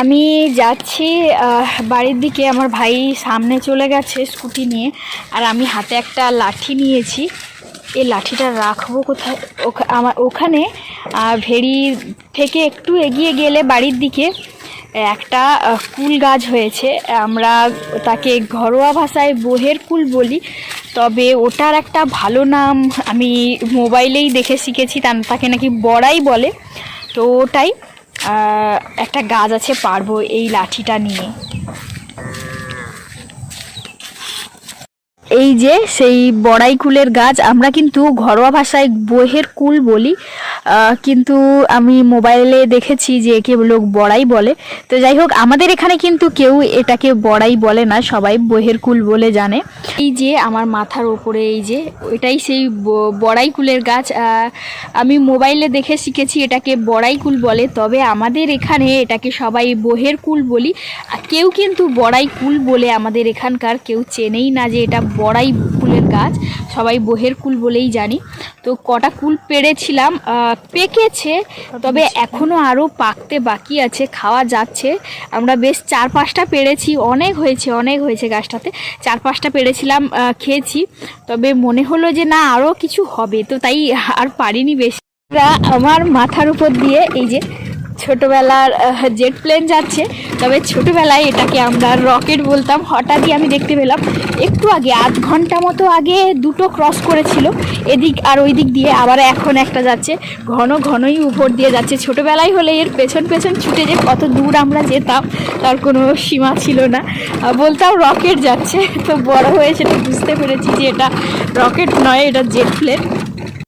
আমি যাচ্ছি বাড়ির দিকে। আমার ভাই সামনে চলে গেছে স্কুটি নিয়ে, আর আমি হাতে একটা লাঠি নিয়েছি। এই লাঠিটা রাখব কোথায়? আমার ওখানে ভেড়ি থেকে একটু এগিয়ে গেলে বাড়ির দিকে একটা কুল গাছ হয়েছে। আমরা তাকে ঘরোয়া ভাষায় বোহের কুল বলি, তবে ওটার একটা ভালো নাম আমি মোবাইলেই দেখে শিখেছি তাকে নাকি বড়াই বলে। তো ওটাই। একটা গাছ আছে পারব এই লাঠিটা নিয়ে। এই যে সেই বড়াই কুলের গাছ, আমরা কিন্তু ঘরোয়া ভাষায় বহের কুল বলি। কিন্তু আমি মোবাইলে দেখেছি যে একে লোক বড়াই বলে। তো যাই হোক, আমাদের এখানে কিন্তু কেউ এটাকে বড়াই বলে না, সবাই বহের কুল বলে জানে। এই যে আমার মাথার ওপরে এই যে এটাই সেই বড়াই কুলের গাছ। আমি মোবাইলে দেখে শিখেছি এটাকে বড়াই কুল বলে, তবে আমাদের এখানে এটাকে সবাই বহের কুল বলি। কেউ কিন্তু বড়াই কুল বলে আমাদের এখানকার কেউ চেনেই না যে এটা বড়াই ফুলের গাছ সবাই বহের কুল বলেই জানি। তো কটা কুল পেড়েছিলাম পেকেছে তবে এখনও আরও পাকতে বাকি আছে খাওয়া যাচ্ছে। আমরা বেশ চার পাঁচটা পেড়েছি অনেক হয়েছে অনেক হয়েছে গাছটাতে। চার পাঁচটা পেড়েছিলাম খেয়েছি তবে মনে হলো যে না আরও কিছু হবে তো তাই আর পারিনি বেশি। আমার মাথার উপর দিয়ে এই যে ছোটবেলার জেট প্লেন যাচ্ছে, তবে ছোটবেলায় এটাকে আমরা রকেট বলতাম। হঠাৎই আমি দেখতে পেলাম, একটু আগে, আধ ঘণ্টা মতো আগে দুটো ক্রস করেছিল। এদিক আর ওই দিক দিয়ে আবার এখন একটা যাচ্ছে। ঘন ঘনই উপর দিয়ে যাচ্ছে। ছোটবেলায় হলে এর পেছন পেছন ছুটে যে কত দূর আমরা যেতাম, তার কোনো সীমা ছিল না। বলতাম রকেট যাচ্ছে, তো বড় হয়ে সেটা বুঝতে পেরেছি যে এটা রকেট নয়, এটা জেট প্লেন